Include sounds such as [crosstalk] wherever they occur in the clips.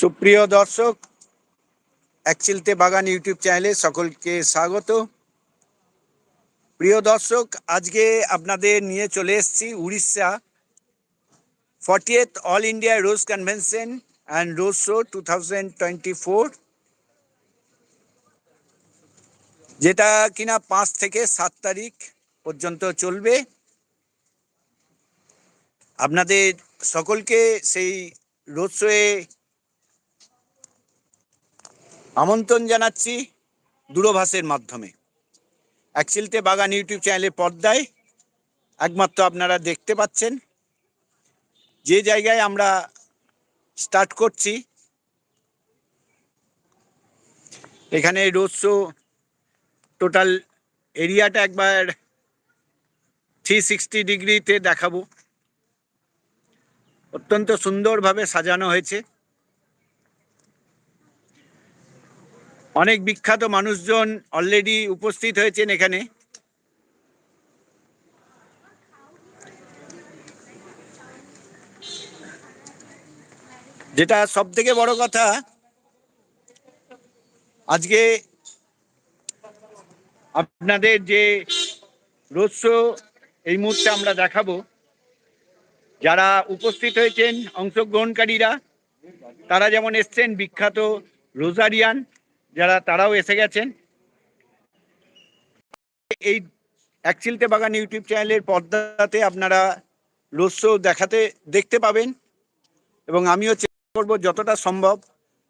সুপ্রিয় দর্শক, একচিলতে বাগান ইউটিউব চ্যানেলে সকলকে স্বাগত। প্রিয় দর্শক, আজকে আপনাদের নিয়ে চলে এসেছি Orissa fortieth all India rose convention and rose show two thousand twenty four যেটা কিনা পাঁচ থেকে সাত তারিখ পর্যন্ত চলবে। আপনাদের সকলকে সেই রোড শোয়ে আমন্ত্রণ জানাচ্ছি দূরভাষের মাধ্যমে। একচিলতে বাগান ইউটিউব চ্যানেলের পর্দায় একমাত্র আপনারা দেখতে পাচ্ছেন। যে জায়গায় আমরা স্টার্ট করছি, এখানে রোড শো টোটাল এরিয়াটা একবার থ্রি সিক্সটি ডিগ্রিতে দেখাবো। অত্যন্ত সুন্দরভাবে সাজানো হয়েছে। অনেক বিখ্যাত মানুষজন অলরেডি উপস্থিত হয়েছেন এখানে। যেটা সব থেকে বড় কথা, আজকে আপনাদের যে রোড শো এই মুহূর্তে আমরা দেখাবো। যারা উপস্থিত হয়েছেন অংশগ্রহণকারীরা, তারা যেমন এসছেন বিখ্যাত রোজারিয়ান, যারা তারাও এসে গেছেন। এই একচিলতে বাগান ইউটিউব চ্যানেলের পর্দাতে আপনারা শো দেখাতে, দেখতে পাবেন এবং আমিও চেষ্টা করব যতটা সম্ভব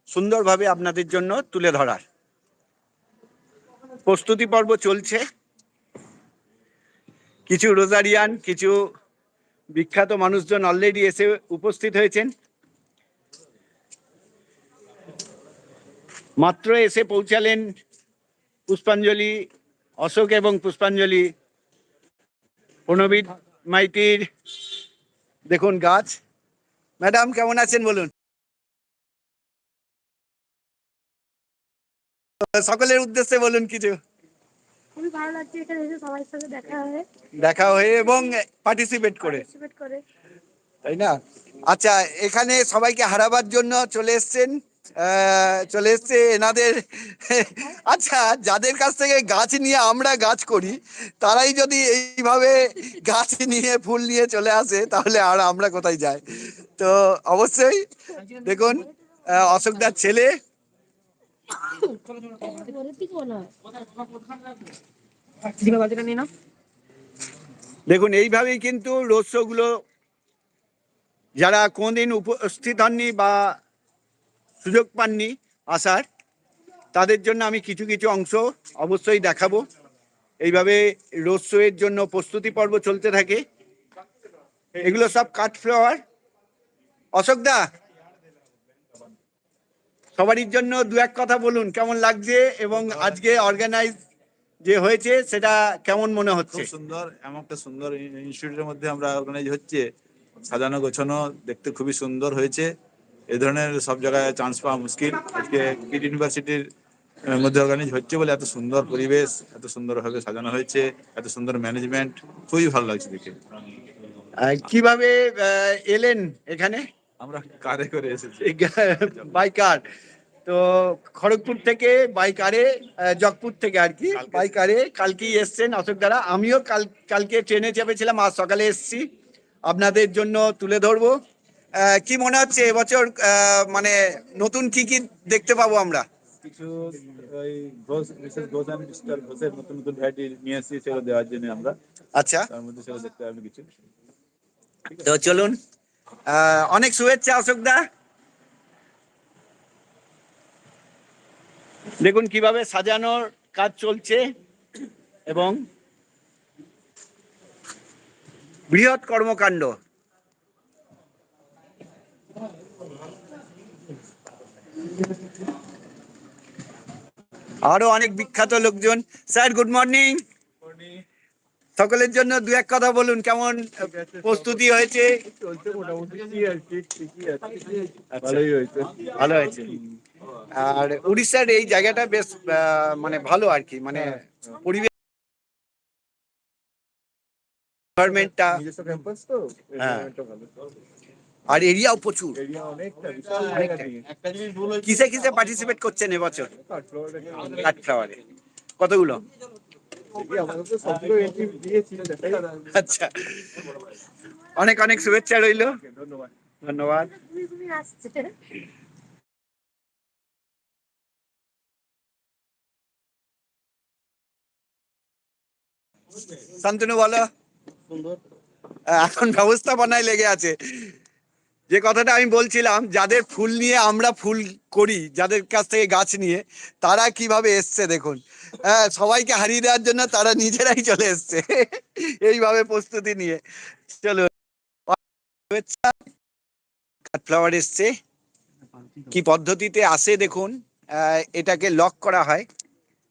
সুন্দরভাবে আপনাদের জন্য তুলে ধরার। প্রস্তুতি পর্ব চলছে। কিছু রোজারিয়ান, কিছু বিখ্যাত মানুষজন অলরেডি এসে উপস্থিত হয়েছেন। মাত্র এসে পৌঁছালেন পুষ্পাঞ্জলি অশোক এবং পুষ্পাঞ্জলি প্রণবীর মাইতির। দেখুন গাছ। ম্যাডাম, কেমন আছেন বলুন? সকলের উদ্দেশ্যে বলুন কিছু। খুবই ভালো লাগছে এখানে এসে সবার সাথে দেখা হয়ে। দেখা হয়ে এবং পার্টিসিপেট করে। পার্টিসিপেট করে। তাই না? আচ্ছা এখানে সবাইকে হারাবার জন্য চলে এসছেন চলে এসছে এনাদের। আচ্ছা যাদের কাছ থেকে গাছ নিয়ে আমরা গাছ করি তারাই যদি এইভাবে গাছ নিয়ে ফুল নিয়ে চলে আসে তাহলে আর আমরা কোথায় যাই? তো অবশ্যই দেখুন অশোকদার ছেলে। দেখুন, এইভাবেই কিন্তু রোড শোগুলো যারা কোনোদিন উপস্থিত হননি বা সুযোগ পাননি আসার, তাদের জন্য আমি কিছু কিছু অংশ অবশ্যই দেখাবো। এইভাবে রোডের জন্য প্রস্তুতি পর্ব চলতে থাকে। এগুলো সব কাঠ ফ্লাওয়ার। অশোকদা সবারই জন্য দু এক কথা বলুন, কেমন লাগছে? এবং আজকে অর্গানাইজ যে হয়েছে সেটা কেমন মনে হচ্ছে? খুব সুন্দর এমন একটা সুন্দর ইনস্টিটিউটের মধ্যে আমরা অর্গানাইজ হচ্ছে। সাজানো গোছানো দেখতে খুবই সুন্দর হয়েছে। এ ধরনের সব জায়গায় চান্স পাওয়া মুশকিল। আজকে কিট ইউনিভার্সিটির মধ্যে অর্গানাইজ হচ্ছে বলে এত সুন্দর পরিবেশ এত সুন্দরভাবে সাজানো হয়েছে এত সুন্দর ম্যানেজমেন্ট খুবই ভালো লাগছে দেখে। কীভাবে এলেন এখানে? আমরা কারে করে এসেছি? বাই কার তো খড়গপুর থেকে বাইকারে জগপুর থেকে আর কি বাইকারে কালকেই এসছেন অশোক দ্বারা আমিও কাল কালকে ট্রেনে চেপেছিলাম আজ সকালে এসছি। আপনাদের জন্য তুলে ধরবো। কি মনে হচ্ছে এবছর মানে নতুন কি কি দেখতে পাবো আমরা? কিছু ওই ঘোষ মিসেস ঘোষ মিস্টার ঘোষের নতুন নতুন ভ্যারাইটি নিয়ে এসেছি সেগুলো দেওয়ার জন্য আমরা। আচ্ছা। তার মধ্যে সেগুলো দেখতে পাবেন কিছু। তো চলুন। অনেক শুভেচ্ছা অশোক দেখুন কীভাবে সাজানোর কাজ চলছে এবং বৃহৎ কর্মকাণ্ড। আরও অনেক বিখ্যাত লোকজন। স্যার গুড মর্নিং সকলের জন্য দু এক কথা বলুন কেমন প্রস্তুতি হয়েছে? আছে ভালোই হয়েছে। ভালো হয়েছে। আর উড়িষ্যার এই জায়গাটা বেশ মানে ভালো আর কি মানে পরিবেশ এনভায়রনমেন্টটা নিজস্ব ক্যাম্পাস তো হ্যাঁ। আর এরিয়াও প্রচুর। কিসে কিসে পার্টিসিপেট করছেন এবছর? কাঠ flower-টাকে কাঠ ফ্লাওয়ারে কতগুলো। আচ্ছা। অনেক অনেক শুভেচ্ছা রইল। ধন্যবাদ। ধন্যবাদ। শান্তনু, বলো। এখন ব্যবস্থাপনায় লেগে আছে। যে কথাটা আমি বলছিলাম, যাদের ফুল নিয়ে আমরা ফুল করি, যাদের কাছ থেকে গাছ নিয়ে, তারা কীভাবে এসছে দেখুন। হ্যাঁ সবাইকে হারিয়ে দেওয়ার জন্য তারা নিজেরাই চলে এসছে। এইভাবে প্রস্তুতি নিয়ে। চলো। ফ্লাওয়ার এসছে। কি পদ্ধতিতে আসে দেখুন এটাকে লক করা হয়।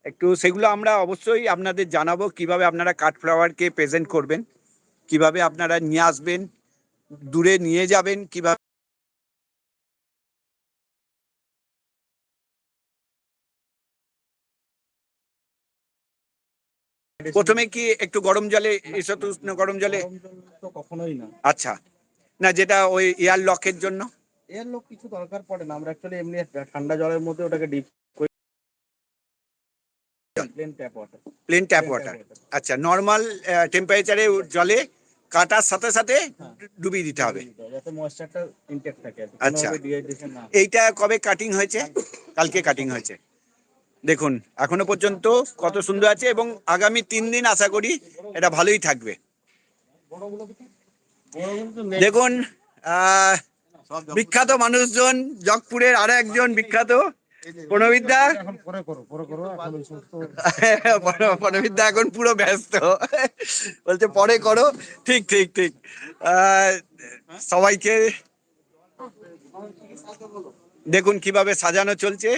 একটু সেগুলো আমরা অবশ্যই আপনাদের জানাব কীভাবে আপনারা কাঠ ফ্লাওয়ারকে প্রেজেন্ট করবেন কীভাবে আপনারা নিয়ে আসবেন দূরে নিয়ে যাবেন কীভাবে প্রথমে কি একটু গরম জলে এসত উষ্ণ গরম জলে? কখনোই না। আচ্ছা না যেটা ওই এয়ার লকের জন্য? এর লোক কিছু দরকার পড়ে না আমরা অ্যাকচুয়ালি এমনি ঠান্ডা জলের মধ্যে ওটাকে deep plain tap water plain tap water আচ্ছা নর্মাল টেম্পারেচারে জলে কাটার সাথে সাথে ডুবিয়ে দিতে হবে। যাতে ময়েশ্চারটা ইনটেক থাকে আচ্ছা। এইটা কবে কাটিং হয়েছে? কালকে কাটিং হয়েছে। দেখুন এখনও পর্যন্ত কত সুন্দর আছে এবং আগামী তিন দিন আশা করি এটা ভালোই থাকবে। দেখুন বিখ্যাত মানুষজন জগপুরের আরও একজন বিখ্যাত প্রণবিদ্যা প্রণবিদ্যা [laughs] এখন পুরো ব্যস্ত। [laughs] বলছে পরে করো। ঠিক ঠিক ঠিক। সবাইকে দেখুন কীভাবে সাজানো চলছে।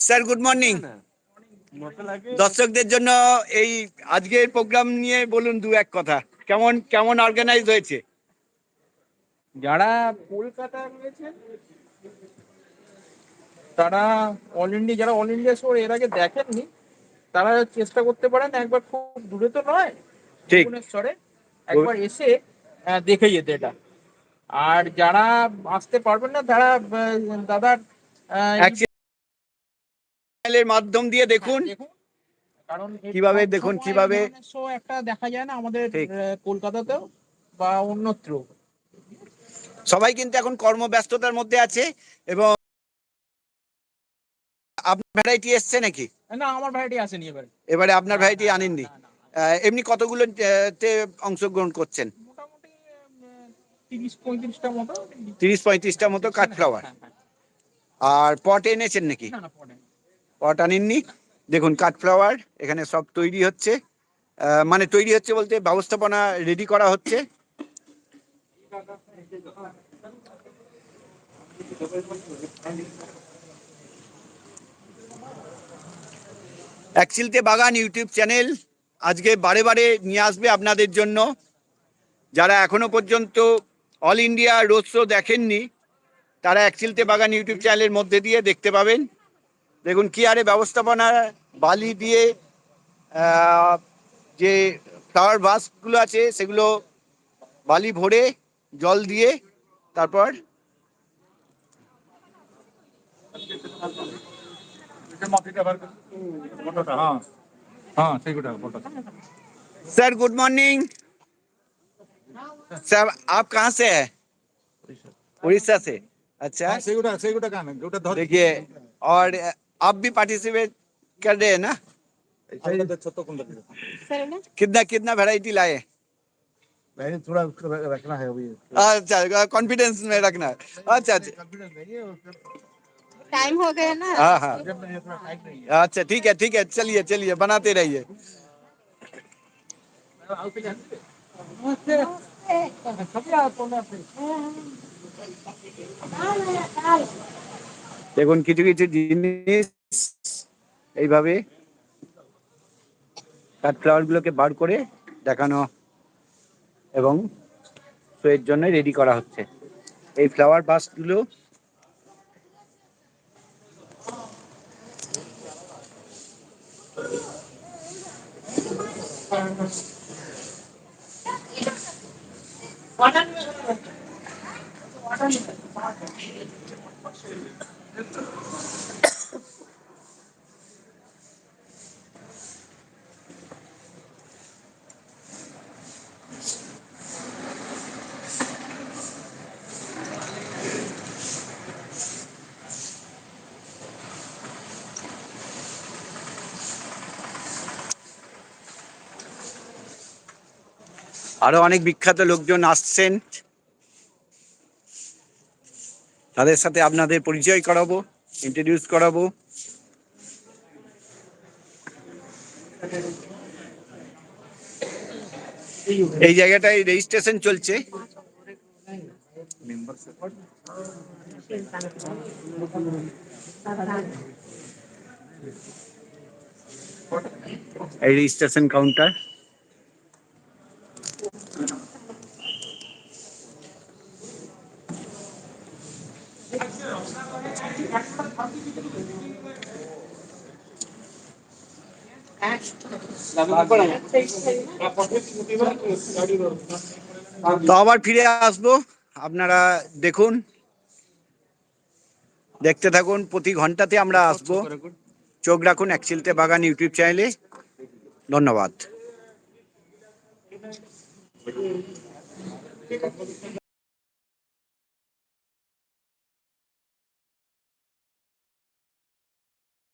স্যার গুড মর্নিং দর্শকদের জন্য এই আজকের প্রোগ্রাম নিয়ে বলুন দু এক কথা। কেমন কেমন অর্গানাইজ হয়েছে? যারা কলকাতা রয়েছে তারা অল ইন্ডিয়া যারা অল ইন্ডিয়া শোর এর আগে দেখেননি তারা চেষ্টা করতে পারেন একবার খুব দূরে তো নয় ঠিক। ভুবনেশ্বরে। একবার এসে দেখে যেতে এটা। আর যারা আসতে পারবেন না তারা দাদার চ্যানেলের মাধ্যম দিয়ে দেখুন। দেখুন। কারণ কীভাবে দেখুন, কিভাবে- শো একটা দেখা যায় না আমাদের কলকাতাতেও বা অন্যত্র। সবাই কিন্তু এখন কর্মব্যস্ততার মধ্যে আছে এবং আপনার ভ্যারাইটি এসছে নাকি? না আমার ভ্যারাইটি আসেনি এবারে। এবারে আপনার ভ্যারাইটি আনেননি। এমনি কতগুলো তে অংশগ্রহণ করছেন? তিরিশ পঁয়ত্রিশটা মতো। তিরিশ পঁয়ত্রিশটা মতো কাঠ ফ্লাওয়ার হ্যাঁ, হ্যাঁ। আর পট এনেছেন নাকি? পট আনেননি? দেখুন কাঠ ফ্লাওয়ার এখানে সব তৈরি হচ্ছে। মানে তৈরি হচ্ছে বলতে ব্যবস্থাপনা রেডি করা হচ্ছে। একচিলতে বাগান ইউটিউব চ্যানেল। আজকে বারে বারে নিয়ে আসবে আপনাদের জন্য। যারা এখনও পর্যন্ত অল ইন্ডিয়া রোড শো দেখেননি, তারা একচিলতে বাগান ইউটিউব চ্যানেলের মধ্যে দিয়ে দেখতে পাবেন। দেখুন কি আরে ব্যবস্থাপনা, বালি দিয়ে যে ফ্লাওয়ার ভাসগুলো আছে, সেগুলো বালি ভরে, জল দিয়ে, তারপর photo sir good morning. Sir आप कहाँ से है? उड़ीसा से। अच्छा। देखिए और आप भी पार्टिसिपेट कर रहे हैं ना? कितना कितना वेराइटी लाए? थोड़ा रखना है अभी। अच्छा कॉन्फिडेंस में रखना है। अच्छा अच्छा। टाइम हो गया ना हाँ हाँ जब नहीं इतना टाइम नहीं है अच्छा ठीक है ठीक है चलिए चलिए बनाते रहिए দেখুন কিছু কিছু জিনিস এইভাবে কাঠ ফ্লাওয়ারগুলোকে বার করে দেখানো এবং শোয়ের জন্য রেডি করা হচ্ছে এই ফ্লাওয়ার বাসগুলো আরও অনেক বিখ্যাত লোকজন আসছেন। তাদের সাথে আপনাদের পরিচয় করাবো ইন্ট্রোডিউস করাবো। এই জায়গাটায় রেজিস্ট্রেশন চলছে। এই রেজিস্ট্রেশন কাউন্টার তো আবার ফিরে আসব। আপনারা দেখুন। দেখতে থাকুন, প্রতি ঘন্টাতে আমরা আসব। চোখ রাখুন এক চিলতে বাগান ইউটিউব চ্যানেলে। ধন্যবাদ।